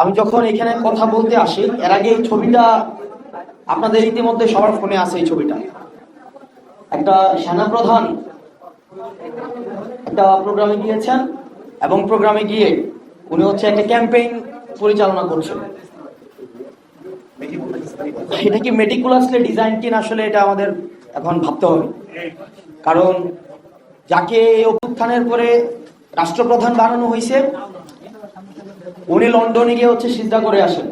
আমি যখন এখানে কথা বলতে আসি, এর আগে এই ছবিটা আপনাদের ইতিমধ্যে সবার ফোনে আছে, এই ছবিটা। একটা সেনাপ্রধান একটা প্রোগ্রামে গিয়েছেন এবং প্রোগ্রামে গিয়ে উনি হচ্ছে একটা ক্যাম্পেইন পরিচালনা করছেন। এটা কি মেটিকুলাসলি ডিজাইন কিনা আসলে এটা আমাদের এখন ভাবতে হবে। কারণ যাকে অভ্যুত্থানের পরে রাষ্ট্রপ্রধান বানানো হয়েছে উনি লন্ডনে গিয়ে হচ্ছে সিজদা করে আসেন।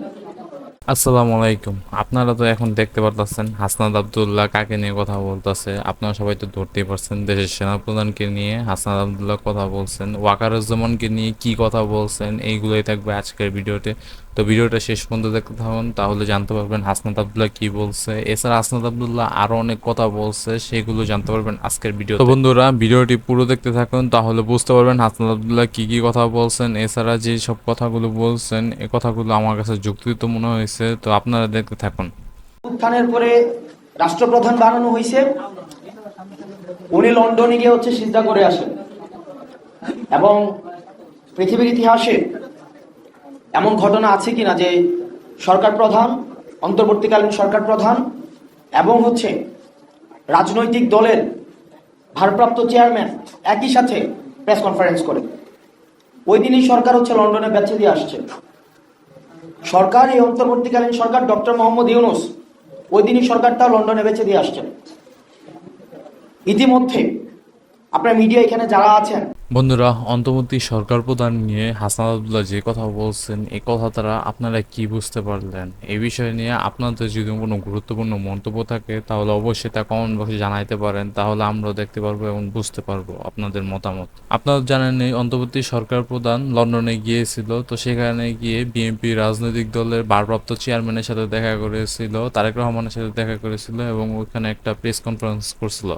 আসসালামু আলাইকুম। আপনারা তো এখন দেখতে পারতেছেন হাসনাদ আবদুল্লাহ কাকে নিয়ে কথা বলতেছে? আপনারা সবাই তো ধরতেই পারছেন, দেশের সেনাপ্রধানকে নিয়ে হাসনাদ আবদুল্লাহ কথা বলছেন, ওয়াকারুজ্জামানকে নিয়ে কি কথা বলছেন, এইগুলোই থাকবে আজকের ভিডিওতে। তো ভিডিওটা শেষ পর্যন্ত দেখতে থাকুন তাহলে জানতে পারবেন হাসনাদ আবদুল্লাহ কি বলছে। এছাড়া হাসনাদ আবদুল্লাহ আরও অনেক কথা বলছে সেগুলো জানতে পারবেন আজকের ভিডিও তো বন্ধুরা ভিডিওটি পুরো দেখতে থাকুন তাহলে বুঝতে পারবেন হাসনাদ আবদুল্লাহ কি কি কথা বলছেন। এছাড়া যে সব কথাগুলো বলছেন এ কথাগুলো আমার কাছে যুক্তিযুক্ত মনে হয়েছে তো আপনারা দেখতে থাকুন। উত্থানের পরে রাষ্ট্রপ্রধান বানানো হয়েছে উনি লন্ডনে গিয়ে হচ্ছে সিদ্ধা করে আসেন। এবং পৃথিবীর ইতিহাসে এমন ঘটনা আছে কিনা যে সরকার প্রধান, অন্তর্বর্তীকালীন সরকার প্রধান এবং হচ্ছে রাজনৈতিক দলের ভারপ্রাপ্ত চেয়ারম্যান একই সাথে প্রেস কনফারেন্স করে। ওই দিনই সরকার হচ্ছে লন্ডনে বেঁচে দিয়ে আসছে। সরকার, এই অন্তর্বর্তীকালীন সরকার ডক্টর মোহাম্মদ ইউনুস, ওই দিনই সরকারটা লন্ডনে বেঁচে দিয়ে আসছেন। ইতিমধ্যে আপনার মিডিয়া এখানে যারা আছেন বন্ধুরা, অন্তর্বর্তী সরকার প্রধান নিয়ে হাসান আবদুল্লাহ যে কথা বলছেন, এ কথা তারা আপনারা কি বুঝতে পারলেন? এই বিষয় নিয়ে আপনাদের যদি কোনো গুরুত্বপূর্ণ মন্তব্য থাকে, তাহলে অবশ্যই তা কমেন্ট বক্সে জানাইতে পারেন, তাহলে আমরা দেখতে পারব এবং বুঝতে পারব আপনাদের মতামত। আপনারা জানেন এই অন্তর্বর্তী সরকার প্রধান লন্ডনে গিয়েছিল, তো সেখানে গিয়ে বিএনপি রাজনৈতিক দলের ভারপ্রাপ্ত চেয়ারম্যানের সাথে দেখা করেছিল, তারেক রহমানের সাথে দেখা করেছিল এবং ওখানে একটা প্রেস কনফারেন্স করছিল।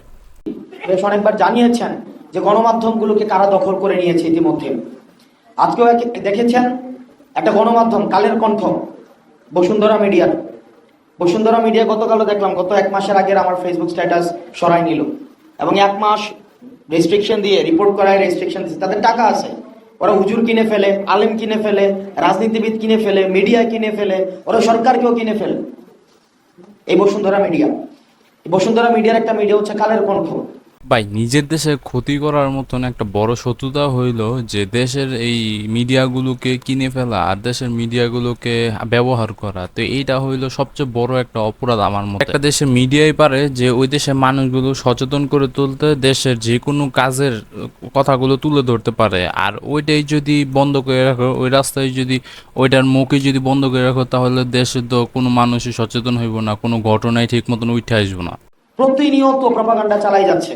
অনেকবার জানিয়েছেন। যে গণমাধ্যমগুলোকে কারা দখল করে নিয়েছে ইতিমধ্যে। আজকেও দেখেছেন একটা গণমাধ্যম, কালের কণ্ঠ, বসুন্ধরা মিডিয়ার। বসুন্ধরা মিডিয়া গতকালও দেখলাম, গত এক মাসের আগের আমার ফেসবুক স্ট্যাটাস সরাই নিল। এবং এক মাস রেস্ট্রিকশন দিয়ে রিপোর্ট করায় রেস্ট্রিকশন তাদের টাকা আছে। ওরা হুজুর কিনে ফেলে, আলেম কিনে ফেলে, রাজনীতিবিদ কিনে ফেলে মিডিয়া কিনে ফেলে, ওরা সরকারকেও কিনে ফেলে। এই বসুন্ধরা মিডিয়া। বসুন্ধরা মিডিয়ার একটা মিডিয়া হচ্ছে কালের কণ্ঠ। ভাই, নিজের দেশের ক্ষতি করার মতন একটা বড় শত্রুতা হইল যে দেশের এই মিডিয়াগুলোকে কিনে ফেলা আর দেশের মিডিয়াগুলোকে ব্যবহার করা। তো এইটা হইল সবচেয়ে বড় একটা অপরাধ আমার মতে। একটা দেশের মিডিয়াই পারে যে ওই দেশের মানুষগুলো সচেতন করে তুলতে দেশের যে কোনো কাজের কথাগুলো তুলে ধরতে পারে। আর ওইটাই যদি বন্ধ করে রাখো, ওই রাস্তায় যদি ওইটার মুখে যদি বন্ধ করে রাখো, তাহলে দেশে তো কোনো মানুষই সচেতন হইব না, কোনো ঘটনাই ঠিক মতন উঠে আসব না। প্রতিনিয়ত প্রপাগান্ডা চালাই যাচ্ছে।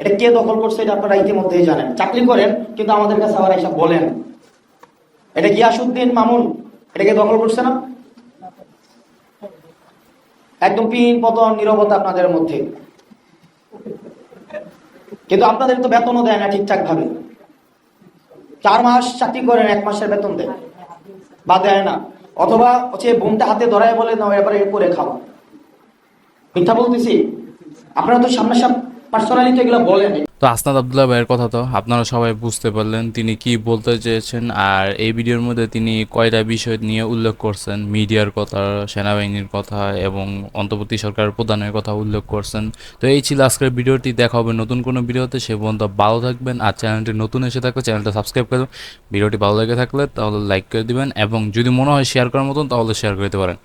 এটা কে দখল করছে এটা আপনারা ইতিমধ্যেই জানেন। চাকরি করেন, কিন্তু আমাদের কাছে আবার এসব বলেন। এটা গিয়াসুদ্দিন মামুন? এটাকে দখল করছে না? একদম পিন পতন, নিরবতা আপনাদের মধ্যে। কিন্তু আপনাদের তো বেতনও দেয় না ঠিকঠাক ভাবে চার মাস চাকরি করেন, এক মাসের বেতন দেয়। বা দেয় না। অথবা হচ্ছে বোনটা হাতে ধরায় বলে না এবারে করে খাওয়া মিথ্যা বলতেছি। আপনারা তো সামনাসাম পার্সোনালি তো এগুলো বলেন তো আসনাদ আবদুল্লাহ ভাইয়ের কথা তো আপনারা সবাই বুঝতে পারলেন। তিনি কি বলতে চেয়েছেন আর এই ভিডিওর মধ্যে তিনি কয়টা বিষয় নিয়ে উল্লেখ করছেন? মিডিয়ার কথা, সেনাবাহিনীর কথা এবং অন্তর্বর্তী সরকারের প্রধানের কথা উল্লেখ করছেন। তো এই ছিল আজকের ভিডিওটি। দেখা হবে নতুন কোনো ভিডিওতে। সে পর্যন্ত ভালো থাকবেন আর চ্যানেলটি নতুন এসে থাকলে চ্যানেলটা সাবস্ক্রাইব করে ভিডিওটি ভালো লেগে থাকলে তাহলে লাইক করে দিবেন এবং যদি মনে হয় শেয়ার করার মতন তাহলে শেয়ার করে দিতে পারেন।